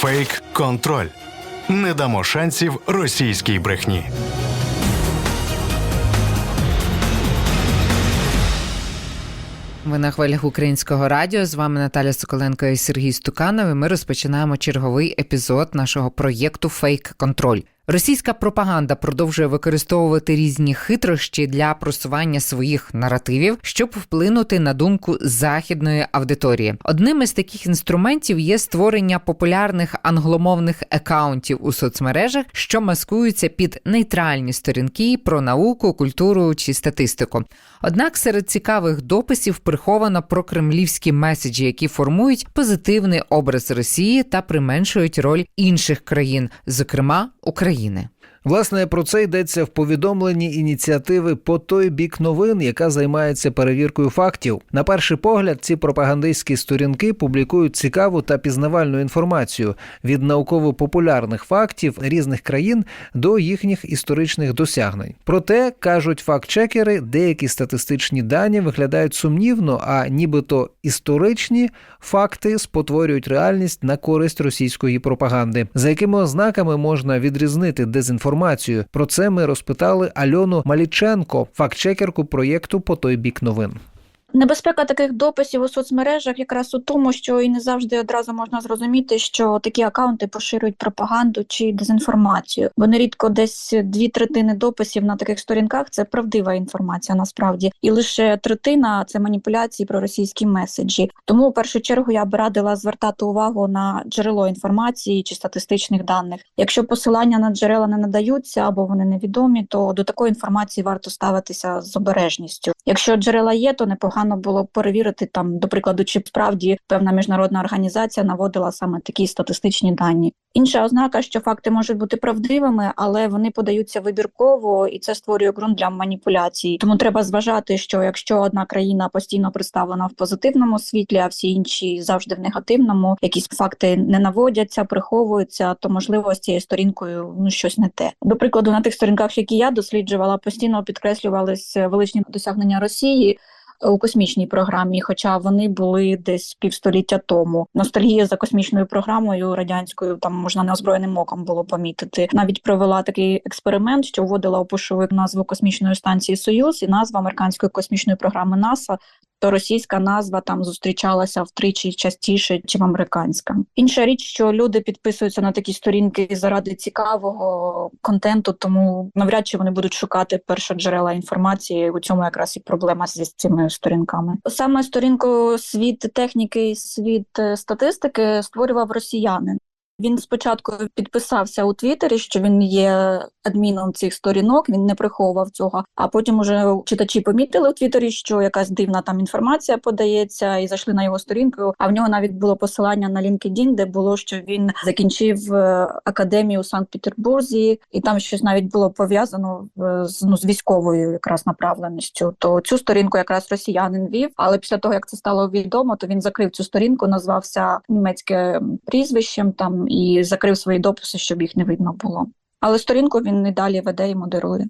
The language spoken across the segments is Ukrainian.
Фейк контроль. Не дамо шансів російській брехні. Ви на хвилях українського радіо. З вами Наталя Соколенко і Сергій Стуканов. І Ми розпочинаємо черговий епізод нашого проєкту Фейк Контроль. Російська пропаганда продовжує використовувати різні хитрощі для просування своїх наративів, щоб вплинути на думку західної аудиторії. Одним із таких інструментів є створення популярних англомовних акаунтів у соцмережах, що маскуються під нейтральні сторінки про науку, культуру чи статистику. Однак серед цікавих дописів приховано про кремлівські меседжі, які формують позитивний образ Росії та применшують роль інших країн, зокрема України. України. Власне, про це йдеться в повідомленні ініціативи по той бік новин, яка займається перевіркою фактів. На перший погляд, ці пропагандистські сторінки публікують цікаву та пізнавальну інформацію від науково-популярних фактів різних країн до їхніх історичних досягнень. Проте кажуть факт-чекери, деякі статистичні дані виглядають сумнівно, а нібито історичні факти спотворюють реальність на користь російської пропаганди. За якими ознаками можна відрізнити дезінформацію? Про це ми розпитали Альону Маліченко, фактчекерку проєкту по той бік новин. Небезпека таких дописів у соцмережах якраз у тому, що і не завжди одразу можна зрозуміти, що такі акаунти поширюють пропаганду чи дезінформацію. Бо нерідко десь дві третини дописів на таких сторінках це правдива інформація, насправді, і лише третина це маніпуляції про російські меседжі. Тому в першу чергу я б радила звертати увагу на джерело інформації чи статистичних даних. Якщо посилання на джерела не надаються або вони невідомі, то до такої інформації варто ставитися з обережністю. Якщо джерела є, то непогано було перевірити там, до прикладу, чи справді певна міжнародна організація наводила саме такі статистичні дані. Інша ознака, що факти можуть бути правдивими, але вони подаються вибірково, і це створює ґрунт для маніпуляцій. Тому треба зважати, що якщо одна країна постійно представлена в позитивному світлі, а всі інші завжди в негативному, якісь факти не наводяться, приховуються, то можливо з цією сторінкою ну щось не те. До прикладу, на тих сторінках, які я досліджувала, постійно підкреслювались величні досягнення Росії у космічній програмі, хоча вони були десь півстоліття тому. Ностальгія за космічною програмою радянською там можна неозброєним оком було помітити. Навіть провела такий експеримент, що вводила у пошовик назву космічної станції Союз і назва американської космічної програми НАСА. То російська назва там зустрічалася втричі частіше, ніж американська. Інша річ, що люди підписуються на такі сторінки заради цікавого контенту, тому навряд чи вони будуть шукати першоджерела інформації. У цьому якраз і проблема зі цими сторінками. Саме сторінку світ техніки світ е, статистики створював росіянин. Він спочатку підписався у Твіттері, що він є адміном цих сторінок. Він не приховував цього. А потім уже читачі помітили у Твіттері, що якась дивна там інформація подається, і зайшли на його сторінку. А в нього навіть було посилання на LinkedIn, де було що він закінчив е, академію у Санкт-Петербурзі, і там щось навіть було пов'язано з ну з військовою якраз направленістю. То цю сторінку якраз росіянин вів. Але після того як це стало відомо, то він закрив цю сторінку, назвався німецьке прізвищем там і закрив свої дописи, щоб їх не видно було. Але сторінку він і далі веде і модерує.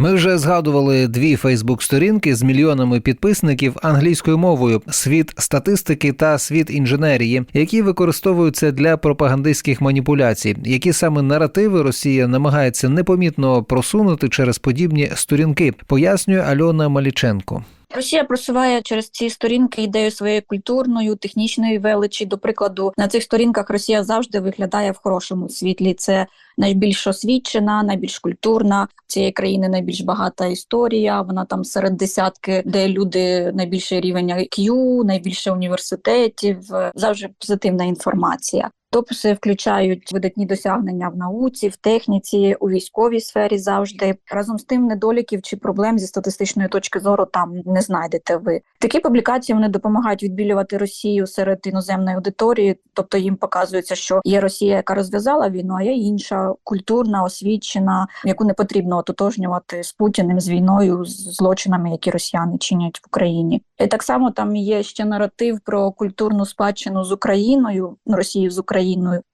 Ми вже згадували дві Фейсбук-сторінки з мільйонами підписників англійською мовою світ статистики та світ інженерії, які використовуються для пропагандистських маніпуляцій, які саме наративи Росія намагається непомітно просунути через подібні сторінки, пояснює Альона Маліченко. Росія просуває через ці сторінки ідею своєї культурної, технічної величі. До прикладу, на цих сторінках Росія завжди виглядає в хорошому світлі. Це найбільш освічена, найбільш культурна цієї країни, найбільш багата історія. Вона там серед десятки, де люди найбільший рівень IQ, найбільше університетів, завжди позитивна інформація. Дописи включають видатні досягнення в науці, в техніці, у військовій сфері завжди. Разом з тим, недоліків чи проблем зі статистичної точки зору там не знайдете ви. Такі публікації вони допомагають відбілювати Росію серед іноземної аудиторії, тобто їм показується, що є Росія, яка розв'язала війну, а є інша культурна, освічена, яку не потрібно ототожнювати з Путіним з війною, з злочинами, які росіяни чинять в Україні. І так само там є ще наратив про культурну спадщину з Україною, Росії з Україною.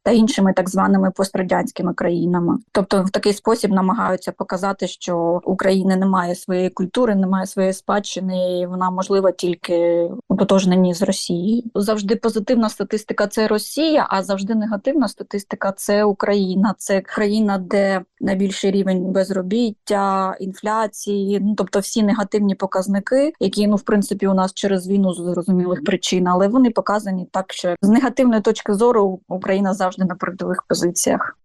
Та іншими так званими пострадянськими країнами. Тобто, в такий спосіб намагаються показати, що України немає своєї культури, немає своєї спадщини, і вона можлива тільки у тотожненні з Росією. Завжди позитивна статистика це Росія, а завжди негативна статистика це Україна. Це країна, де найбільший рівень безробіття, інфляції, ну тобто всі негативні показники, які ну в принципі у нас через війну з зрозумілих причин, але вони показані так, що з негативної точки зору Україна завжди на передових позиціях.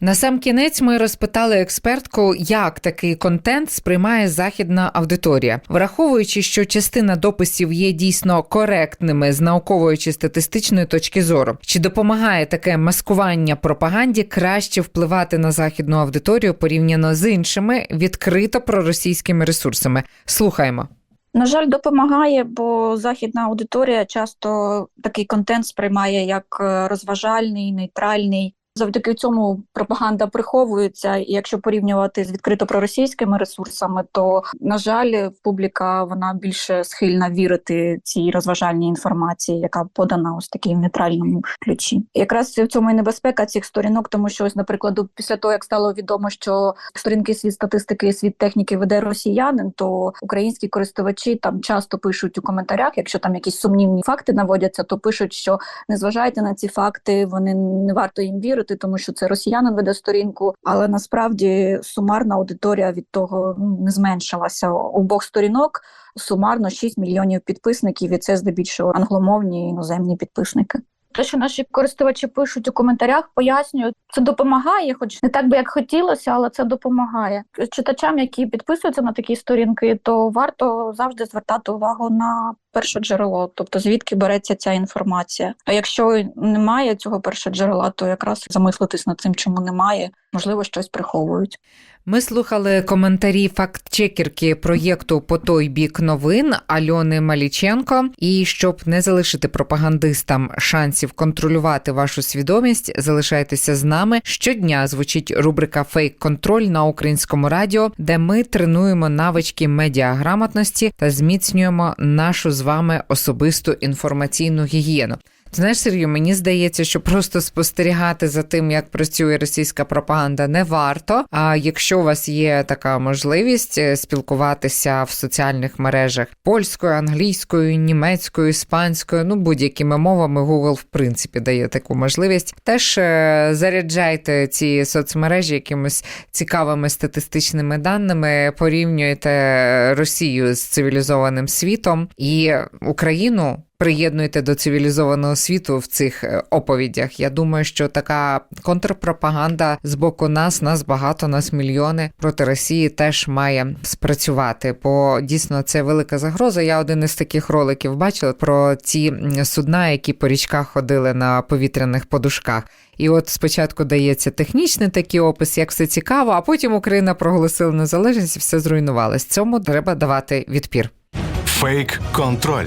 На сам кінець ми розпитали експертку, як такий контент сприймає західна аудиторія, враховуючи, що частина дописів є дійсно коректними з наукової чи статистичної точки зору. Чи допомагає таке маскування пропаганді краще впливати на західну аудиторію порівняно з іншими відкрито проросійськими ресурсами? Слухаємо. На жаль, допомагає, бо західна аудиторія часто такий контент сприймає як е, розважальний, нейтральний. Завдяки цьому пропаганда приховується, і якщо порівнювати з відкрито проросійськими ресурсами, то на жаль, публіка вона більше схильна вірити цій розважальній інформації, яка подана ось такій в нейтральному ключі. Якраз в цьому і небезпека цих сторінок, тому що ось, наприклад, після того як стало відомо, що сторінки світ статистики і світ техніки веде росіянин, то українські користувачі там часто пишуть у коментарях, якщо там якісь сумнівні факти наводяться, то пишуть, що не зважайте на ці факти, вони не варто їм вірити, тому що це росіянин веде сторінку. Але насправді сумарна аудиторія від того ну, не зменшилася. Обох сторінок сумарно 6 мільйонів підписників, і це здебільшого англомовні іноземні підписники. Те, що наші користувачі пишуть у коментарях, пояснюють, це допомагає, хоч не так би як хотілося, але це допомагає. Читачам, які підписуються на такі сторінки, то варто завжди звертати увагу на перше джерело, тобто звідки береться ця інформація. А якщо немає цього першого джерела, то якраз замислитись над цим, чому немає, можливо, щось приховують. Ми слухали коментарі факт-чекерки проєкту по той бік новин Альони Маліченко. І щоб не залишити пропагандистам шансів контролювати вашу свідомість, залишайтеся з нами. Щодня звучить рубрика Фейк контроль на українському радіо, де ми тренуємо навички медіаграмотності та зміцнюємо нашу з вами особисту інформаційну гігієну. Знаєш, Сергію, мені здається, що просто спостерігати за тим, як працює російська пропаганда, не варто. А якщо у вас є така можливість е, спілкуватися в соціальних мережах польською, англійською, німецькою, іспанською, ну будь-якими мовами, Google в принципі дає таку можливість. Теж е, заряджайте ці соцмережі якимось цікавими статистичними даними, порівнюйте Росію з цивілізованим світом і Україну. Приєднуйте до цивілізованого світу в цих е, оповідях. Я думаю, що така контрпропаганда з боку нас, нас багато, нас мільйони проти Росії теж має спрацювати. Бо дійсно це велика загроза. Я один із таких роликів бачила про ці судна, які по річках ходили на повітряних подушках. І от спочатку дається технічний такий опис, як все цікаво, а потім Україна проголосила незалежність, і все зруйнувалось. Цьому треба давати відпір. Фейк контроль.